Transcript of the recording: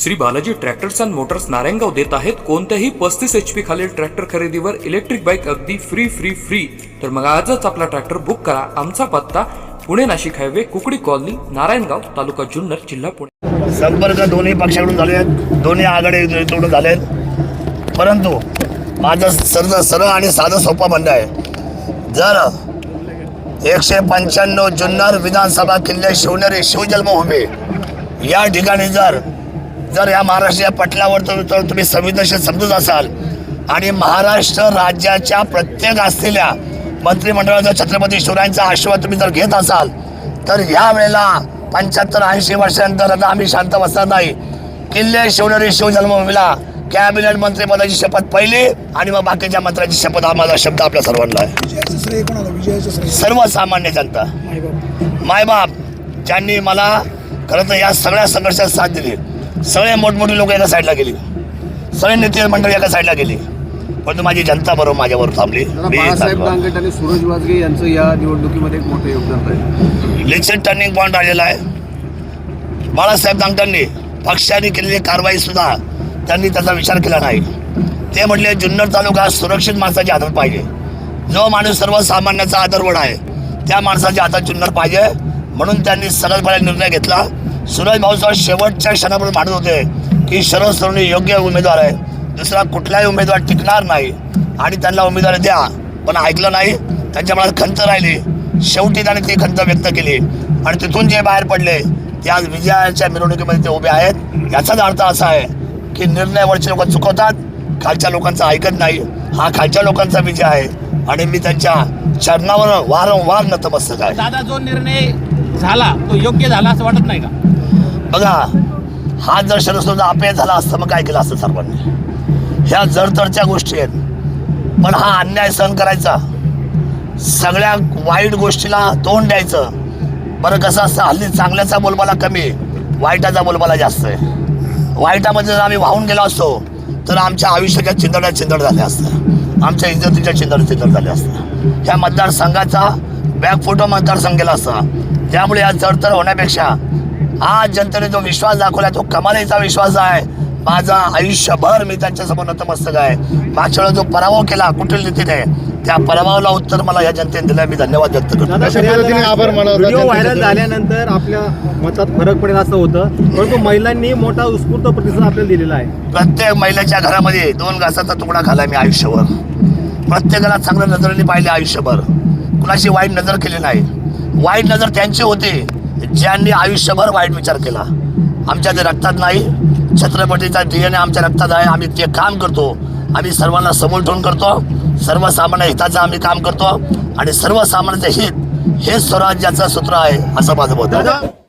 Shri Balaji tractors and motors Narayangaon देत आहेत. कोणत्याही पस्तीस एच पी खालील ट्रॅक्टर खरेदीवर इलेक्ट्रिक बाईक अगदी फ्री फ्री फ्री तर मग आजच आपला ट्रॅक्टर बुक करा. आमचा पत्ता पुणे नाशिक हायवे कुकडी कॉलनी नारायणगाव तालुका जुन्नर जिल्हा पुणे. संपर्क दोन्ही पक्षाकडून झाले आहेत. दोन्ही आघाडीकडून झाले आहेत. परंतु माझं सरळ सरळ आणि साधं सोपं म्हणणं आहे. जर एकशे पंच्याण्णव जुन्नर विधानसभा किल्ले शिवनेरी शिवजन्मभूमी या ठिकाणी जर जर या महाराष्ट्र या पटलावर तर तुम्ही संवेदनशील समजत असाल आणि महाराष्ट्र राज्याच्या प्रत्येक असलेल्या मंत्रिमंडळाचा छत्रपती शिवरायांचा आशीर्वाद तुम्ही जर घेत असाल तर ह्या वेळेला पंच्याहत्तर ऐंशी वर्षानंतर आता आम्ही शांत बसणार नाही. किल्ले शिवनेरी शिवजन्मभूमीला कॅबिनेट मंत्रिपदाची शपथ पहिली आणि मग बाकीच्या मंत्र्यांची शपथ हा माझा शब्द आपल्या सर्वांना आहे. सर्वसामान्य जनता. मायबाप. मायबाप ज्यांनी मला खरं तर या सगळ्या संघर्षात साथ दिली. सगळे मोठमोठी लोक एका साईडला गेली. सगळे नेते मंडळी एका साईडला गेली. परंतु माझी जनता बरोबर माझ्यावर थांबली. आणि सूरज वाजगे यांचं या निवडणुकीमध्ये एक मोठं योगदान राहील. लिचित टर्निंग पॉईंट आलेला आहे. बाळासाहेब दांगटांनी पक्षाने केलेली कारवाई सुद्धा त्यांनी त्याचा विचार केला नाही. ते म्हटले जुन्नर तालुका सुरक्षित माणसाच्या हातात पाहिजे. जो माणूस सर्वसामान्याचा आदरवड आहे त्या माणसाच्या हातात जुन्नर पाहिजे. म्हणून त्यांनी सरळपणे निर्णय घेतला. सुरज भाऊसाहेब शेवटच्या क्षणापर्यंत मानत होते की शरद सरोनी योग्य उमेदवार आहे. दुसरा कुठलाही उमेदवार टिकणार नाही आणि त्यांना उमेदवारी द्या. पण ऐकलं नाही त्यांच्या मनात खंत राहिली. शेवटी त्याने ती खंत व्यक्त केली. आणि तिथून जे बाहेर पडले ते आज विजयाच्या मिरवणुकीमध्ये ते उभे आहेत. याचाच अर्थ असा आहे की निर्णयावरचे लोक चुकवतात खालच्या लोकांचं ऐकत नाही. हा खालच्या लोकांचा विजय आहे. आणि मी त्यांच्या चरणावर वारंवार नतमस्तक आहे. दादा जो निर्णय झाला तो योग्य झाला असं वाटत नाही का? बघा हा जर शरदसोबत अपयश झाला असतं मग काय केलं असतं सर्वांनी? ह्या जडतडच्या गोष्टी आहेत. पण हा अन्याय सहन करायचा. सगळ्या वाईट गोष्टीला तोंड द्यायचं. बरं कसं असतं हल्ली चांगल्याचा बोलबाला कमी वाईटाचा बोलबाला जास्त आहे. वाईटामध्ये जर आम्ही वाहून गेलो असतो तर आमच्या आयुष्याच्या चिंदड्या चिंदड झाल्या असतं. आमच्या इज्जतीच्या चिंदड चिंदड झाल्या असतं. ह्या मतदारसंघाचा बॅक फोटो मतदारसंघ गेला असता. त्यामुळे या जडतर होण्यापेक्षा आज जनतेने जो विश्वास दाखवला तो कमालीचा विश्वास आहे. माझा आयुष्यभर मी त्यांच्यासमोर नतमस्तक आहे. मागच्या वेळेला जो पराभव केला कुठील नीतीने त्या पराभवाला उत्तर मला या जनतेने दिलं मी धन्यवाद व्यक्त करतो. आभार व्हिडिओ व्हायरल झाल्यानंतर आपल्या मतात फरक पडेल असं होतं. परंतु महिलांनी मोठा उत्स्फूर्त प्रतिसाद आपल्याला दिलेला आहे. प्रत्येक महिलेच्या घरामध्ये दोन घासाचा तुकडा खाला मी आयुष्यभर. प्रत्येकाला चांगल्या नजरेने पाहिले आयुष्यभर. कुणाशी वाईट नजर केली नाही. वाईट नजर त्यांची होती. ज्यांनी आयुष्यभर वाईट विचार केला आमच्या ते रक्तात नाही छत्रपतीचा ए आमच्या रक्तात आहे आम्ही ते काम करतो आम्ही सर्वांना समोर ठेवून करतो सर्वसामान्य हिताचं आम्ही काम करतो आणि सर्वसामान्याचं हित हे स्वराज्याचं सूत्र आहे असं माझं मत